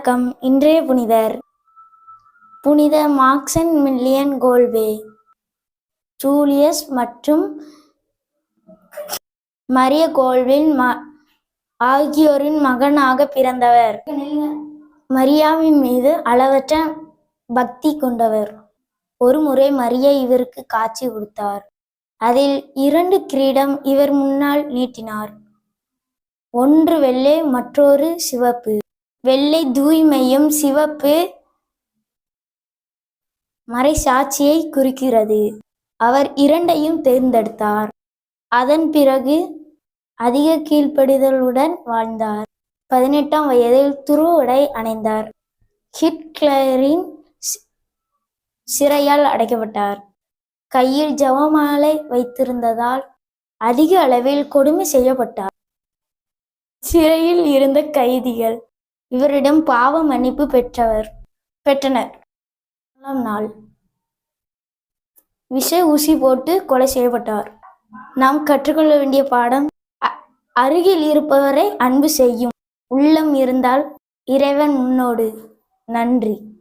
வணக்கம் இன்றைய புனிதர். புனித மார்க்சன் மில்லியன் கோல்வே. ஜூலியஸ் மற்றும் மரிய கோல்வின் ம ஆகியோரின் மகனாக பிறந்தவர். மரியாவின் மீது அளவற்ற பக்தி கொண்டவர். ஒருமுறை மரியா இவருக்கு காட்சி கொடுத்தார். அதில் இரண்டு கிரீடம் இவர் முன்னால் நீட்டினார். ஒன்று வெள்ளை மற்றொரு சிவப்பு. வெள்ளை தூய்மையும் சிவப்பு மறைசாட்சியை குறிக்கிறது. அவர் இரண்டையும் தேர்ந்தெடுத்தார். அதன் பிறகு அதிக கீழ்ப்படிதலுடன் வாழ்ந்தார். பதினெட்டாம் வயதில் துருவடை அணைந்தார். ஹிட்லரின் சிறையால் அடைக்கப்பட்டார். கையில் ஜவமாலை வைத்திருந்ததால் அதிக அளவில் கொடுமை செய்யப்பட்டார். சிறையில் இருந்த கைதிகள் இவரிடம் பாவ மன்னிப்பு பெற்றவர் பெற்றனர். முதலாம் நாள். விஷ ஊசி போட்டு கொலை செய்யப்பட்டார். நாம் கற்றுக்கொள்ள வேண்டிய பாடம் அ- அருகில் இருப்பவரை அன்பு செய்யும் உள்ளம் இருந்தால் இறைவன் முன்னோடு நன்றி.